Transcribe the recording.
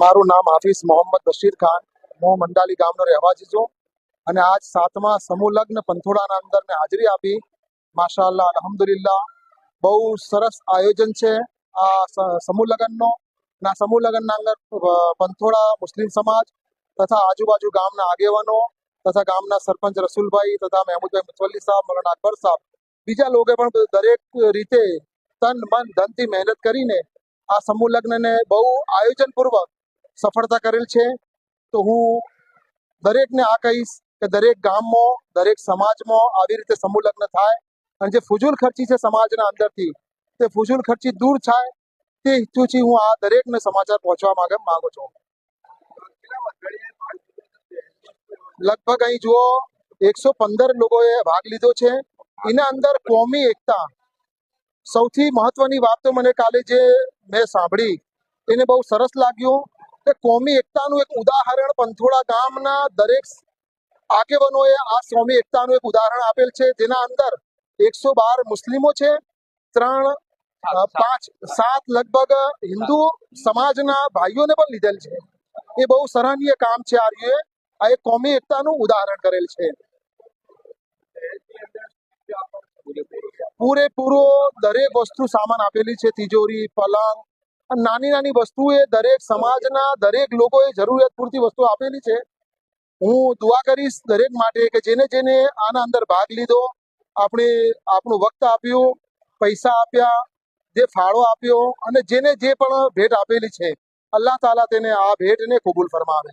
મારું નામ હાફિઝ મોહમ્મદ બશીર ખાન. હું મંડાલી ગામનો રહેવાસી છું અને આજ સાતમા સમૂહ લગ્ન પંથોડાના અંદર મેં હાજરી આપી. માશાઅલ્લાહ, અલ્હમ્દુલિલ્લાહ, બહુ સરસ આયોજન છે આ સમૂહ લગ્નનો આ સમૂહ લગ્નના અંદર પંથોડા મુસ્લિમ સમાજ તથા આજુબાજુ ગામના આગેવાનો તથા ગામના સરપંચ રસુલભાઈ તથા મહેમૂદભાઈ મુથવલ્લી સાહેબ મરણ અકબર સાહેબ, બીજા લોકો પણ દરેક રીતે તન, મન, ધનથી મહેનત કરીને આ સમૂહ લગ્નને બહુ આયોજનપૂર્વક સફળતા કરેલ છે. તો હું દરેકને આ કહીશ કે દરેક ગામમાં, દરેક સમાજમાં આવી રીતે સમૂહ લગ્ન થાય અને જે ફુજુલ ખર્ચી છે સમાજના અંદરથી, તે ફુજુલ ખર્ચી દૂર થાય તે હેતુથી હું આ દરેકને સમાચાર પહોંચવા માંગે, માંગુ છું. લગભગ અહીં જુઓ, એકસો પંદર લોકોએ ભાગ લીધો છે. એના અંદર કોમી એકતા સૌથી મહત્વની વાત મને કાલે જે મેં સાંભળી, એને બહુ સરસ લાગ્યું કે કોમી એકતાનું એક ઉદાહરણ પંથોડા ગામના દરેક આગેવાનોએ આ કોમી એકતાનું એક ઉદાહરણ આપેલ છે, જેના અંદર એકસો બાર મુસ્લિમો છે, ત્રણ પાંચ, સાત લગભગ હિન્દુ સમાજના ભાઈઓને પણ લીધેલ છે એ બહુ સરાહનીય કામ છે આ એ. આ એક કોમી એકતાનું ઉદાહરણ કરેલ છે પૂરેપૂરો દરેક વસ્તુ સામાન આપેલી છે, તિજોરી, પલંગ. નાની નાની વસ્તુ એ દરેક સમાજના દરેક લોકોએ જરૂરિયાત પૂરતી વસ્તુ આપેલી છે. હું દુઆ કરીશ દરેક માટે કે જેને જેને આના અંદર ભાગ લીધો, આપણે આપણું વક્ત આપ્યું, પૈસા આપ્યા, જે ફાળો આપ્યો અને જેને જે પણ ભેટ આપેલી છે, અલ્લાહ તાલા તેને આ ભેટને કબૂલ ફરમાવે.